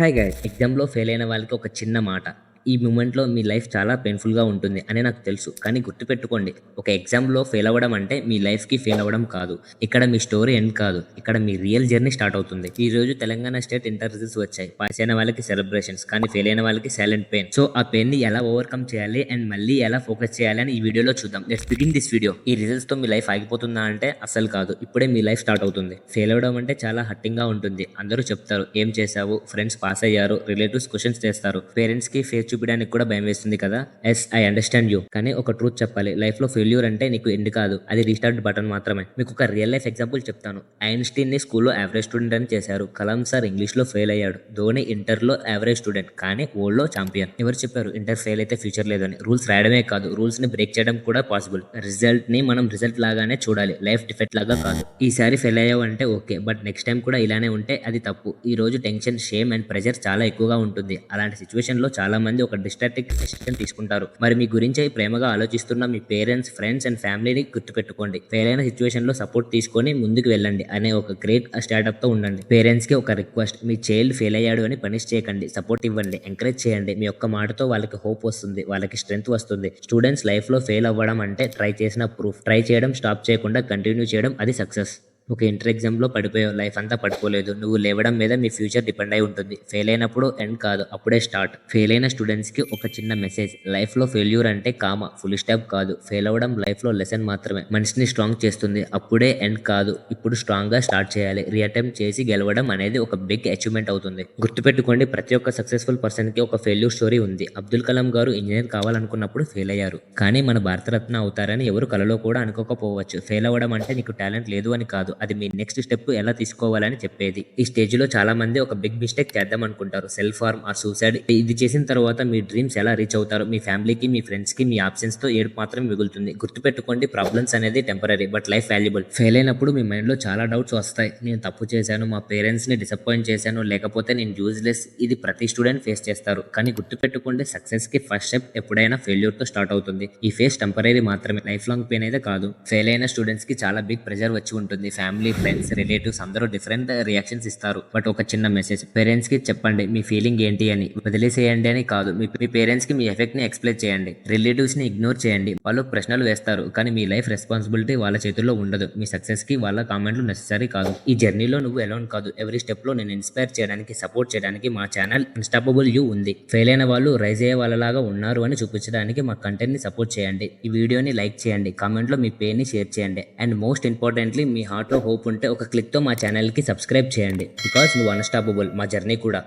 Hi guys ఎగ్జామ్లో fail అయిన వాళ్ళకి ఒక చిన్న మాట. ఈ మూమెంట్లో మీ లైఫ్ చాలా పెయిన్ఫుల్గా ఉంటుంది అని నాకు తెలుసు. కానీ గుర్తుపెట్టుకోండి ఒక ఎగ్జామ్లో ఫెయిల్ అవ్వడం అంటే మీ లైఫ్కి ఫెయిల్ అవ్వడం కాదు. ఇక్కడ మీ స్టోరీ ఎండ్ కాదు. ఇక్కడ మీ రియల్ జర్నీ స్టార్ట్ అవుతుంది. ఈ రోజు తెలంగాణ స్టేట్ ఇంటర్ రిజల్ట్స్ వచ్చాయి. పాస్ అయిన వాళ్ళకి సెలబ్రేషన్స్ కానీ ఫెయిల్ అయిన వాళ్ళకి సైలెంట్ పెయిన్. సో ఆ పెయిన్ని ఎలా ఓవర్కమ్ చేయాలి అండ్ మళ్ళీ ఎలా ఫోకస్ చేయాలి అని ఈ వీడియోలో చూద్దాం. Let's begin this video. ఈ రిజల్ట్స్తో మీ లైఫ్ ఆగిపోతుందా అంటే అసలు కాదు. ఇప్పుడే మీ లైఫ్ స్టార్ట్ అవుతుంది. ఫెయిల్ అవ్వడం అంటే చాలా హట్టింగ్గా ఉంటుంది. అందరూ చెప్తారు ఏం చేశావు? ఫ్రెండ్స్ పాస్ అయ్యారు రిలేటివ్స్ క్వశ్చన్స్ చేస్తారు. పేరెంట్స్కి ఫేస్ చూపించడానికి కూడా భయం వేస్తుంది కదా? ఎస్ ఐ అండర్స్టాండ్ యూ కానీ ఒక ట్రూత్ చెప్పాలి. లైఫ్లో ఫెయిల్యూర్ అంటే నీకు ఎండ్ కాదు. అది రీస్టార్ట్ బటన్ మాత్రమే. మీకు ఒక రియల్ లైఫ్ ఎగ్జాంపుల్ చెప్తాను. ఐన్స్టీన్ని స్కూల్లో యావరేజ్ స్టూడెంట్ అని చేశారు. కలాం సార్ ఇంగ్లీష్లో ఫెయిల్ అయ్యాడు. ధోని ఇంటర్లో యావరేజ్ స్టూడెంట్ కానీ వరల్డ్లో ఛాంపియన్ ఎవరు చెప్పారు? ఇంటర్ ఫెయిల్ అయితే ఫ్యూచర్ లేదని. రూల్స్ రాయడమే కాదు. రూల్స్ని బ్రేక్ చేయడం కూడా పాసిబుల్ రిజల్ట్ని మనం రిజల్ట్ లాగానే చూడాలి. లైఫ్ డిఫెక్ట్ లాగా కాదు. ఈసారి ఫెయిల్ అయ్యావు అంటే ఓకే బట్ నెక్స్ట్ టైం కూడా ఇలానే ఉంటే అది తప్పు. ఈ రోజు టెన్షన్ షేమ్ అండ్ ప్రెజర్ చాలా ఎక్కువగా ఉంటుంది. అలాంటి సిచ్యువేషన్లో చాలా మంది ఒక డిస్ట్రాక్టింగ్ డెసిషన్ తీసుకుంటారు. మరి మీ గురించి ప్రేమగా ఆలోచిస్తున్న మీ పేరెంట్స్ ఫ్రెండ్స్ అండ్ ఫ్యామిలీని గుర్తుపెట్టుకోండి. ఫెయిల్ అయిన సిచ్యువేషన్లో సపోర్ట్ తీసుకొని ముందుకు వెళ్ళండి అనే ఒక గ్రేట్ స్టార్ట్అప్తో ఉండండి. పేరెంట్స్కి ఒక రిక్వెస్ట్ మీ చైల్డ్ ఫెయిల్ అయ్యాడు అని పనిష్ చేయకండి సపోర్ట్ ఇవ్వండి ఎంకరేజ్ చేయండి. మీ ఒక్క మాటతో వాళ్ళకి హోప్ వస్తుంది వాళ్ళకి స్ట్రెంత్ వస్తుంది. స్టూడెంట్స్ లైఫ్లో ఫెయిల్ అవ్వడం అంటే ట్రై చేసిన ప్రూఫ్ ట్రై చేయడం స్టాప్ చేయకుండా కంటిన్యూ చేయడం అది సక్సెస్ ఒక ఇంటర్ ఎగ్జామ్లో పడిపోయావు లైఫ్ అంతా పడిపోలేదు. నువ్వు లేవడం మీద మీ ఫ్యూచర్ డిపెండ్ అయి ఉంటుంది. ఫెయిల్ అయినప్పుడు ఎండ్ కాదు. అప్పుడే స్టార్ట్. ఫెయిల్ అయిన స్టూడెంట్స్కి ఒక చిన్న మెసేజ్. లైఫ్లో ఫెయిల్యూర్ అంటే కామ. ఫుల్ స్టాప్ కాదు. ఫెయిల్ అవ్వడం లైఫ్లో లెసన్ మాత్రమే. మనిషిని స్ట్రాంగ్ చేస్తుంది. అప్పుడే ఎండ్ కాదు. ఇప్పుడు స్ట్రాంగ్గా స్టార్ట్ చేయాలి. రీఅటెంప్ట్ చేసి గెలవడం అనేది ఒక బిగ్ అచీవ్మెంట్ అవుతుంది. గుర్తుపెట్టుకోండి ప్రతి ఒక్క సక్సెస్ఫుల్ పర్సన్కి ఒక ఫెయిల్యూర్ స్టోరీ ఉంది. అబ్దుల్ కలాం గారు ఇంజనీర్ కావాలనుకున్నప్పుడు ఫెయిల్ అయ్యారు. కానీ మన భారతరత్న అవుతారని ఎవరు కలలో కూడా అనుకోకపోవచ్చు. ఫెయిల్ అవ్వడం అంటే నీకు టాలెంట్ లేదు అని కాదు. అది మీ నెక్స్ట్ స్టెప్ ఎలా తీసుకోవాలని చెప్పేది. ఈ స్టేజ్లో చాలా మంది ఒక బిగ్ మిస్టేక్ చేద్దాం అనుకుంటారు. సెల్ఫ్ హార్మ్ ఆర్ సూసైడ్ ఇది చేసిన తర్వాత మీ డ్రీమ్స్ ఎలా రీచ్ అవుతారు? మీ ఫ్యామిలీకి మీ ఫ్రెండ్స్కి మీ ఆప్షన్స్తో ఏడు మాత్రం మిగులుతుంది. గుర్తుపెట్టుకోండి ప్రాబ్లమ్స్ అనేది temporary but life valuable fail అయినప్పుడు మీ మైండ్లో చాలా డౌట్స్ వస్తాయి. నేను తప్పు చేశాను మా పేరెంట్స్ని డిసప్పాయింట్ చేశాను లేకపోతే నేను యూజ్లెస్ ఇది ప్రతి స్టూడెంట్ ఫేస్ చేస్తారు. కానీ గుర్తుపెట్టుకోండి సక్సెస్కి ఫస్ట్ స్టెప్ ఎప్పుడైనా ఫెయిల్యూర్తో స్టార్ట్ అవుతుంది. ఈ ఫేస్ టెంపరీ మాత్రమే. లైఫ్ లాంగ్ పెయిన్ అయితే కాదు. ఫెయిల్ అయిన స్టూడెంట్స్కి చాలా బిగ్ ప్రెజర్ వచ్చి ఉంటుంది. ఫ్యామిలీ ఫ్రెండ్స్ రిలేటివ్స్ అందరూ డిఫరెంట్ రియాక్షన్స్ ఇస్తారు. బట్ ఒక చిన్న మెసేజ్ పేరెంట్స్కి చెప్పండి మీ ఫీలింగ్ ఏంటి అని. వదిలేసేయండి అని కాదు. మీ పేరెంట్స్కి మీ ఎఫెక్ట్ని ఎక్స్ప్లెయిన్ చేయండి. రిలేటివ్స్ని ఇగ్నోర్ చేయండి. వాళ్ళు ప్రశ్నలు వేస్తారు. కానీ మీ లైఫ్ రెస్పాన్సిబిలిటీ వాళ్ళ చేతుల్లో ఉండదు. మీ సక్సెస్కి వాళ్ళ కామెంట్లు నెసరీ కాదు. ఈ జర్నీలో నువ్వు ఎలోన్ కాదు. ఎవరి స్టెప్లో నేను ఇన్స్పైర్ చేయడానికి సపోర్ట్ చేయడానికి మా ఛానల్ అన్స్టాపబుల్ యూ ఉంది. ఫెయిల్ అయిన వాళ్ళు రైజ్ అయ్యే వాళ్ళలాగా ఉన్నారు అని చూపించడానికి మా కంటెంట్ని సపోర్ట్ చేయండి. ఈ వీడియోని లైక్ చేయండి. కామెంట్లో మీ పేరు ని షేర్ చేయండి. అండ్ మోస్ట్ ఇంపార్టెంట్లీ మీ హార్ట్ లో హోప్ ఉంటే ఒక క్లిక్తో మా ఛానల్కి సబ్స్క్రైబ్ చేయండి. బికాస్ నువ్వు అన్స్టాపబుల్ మా జర్నీ కూడా.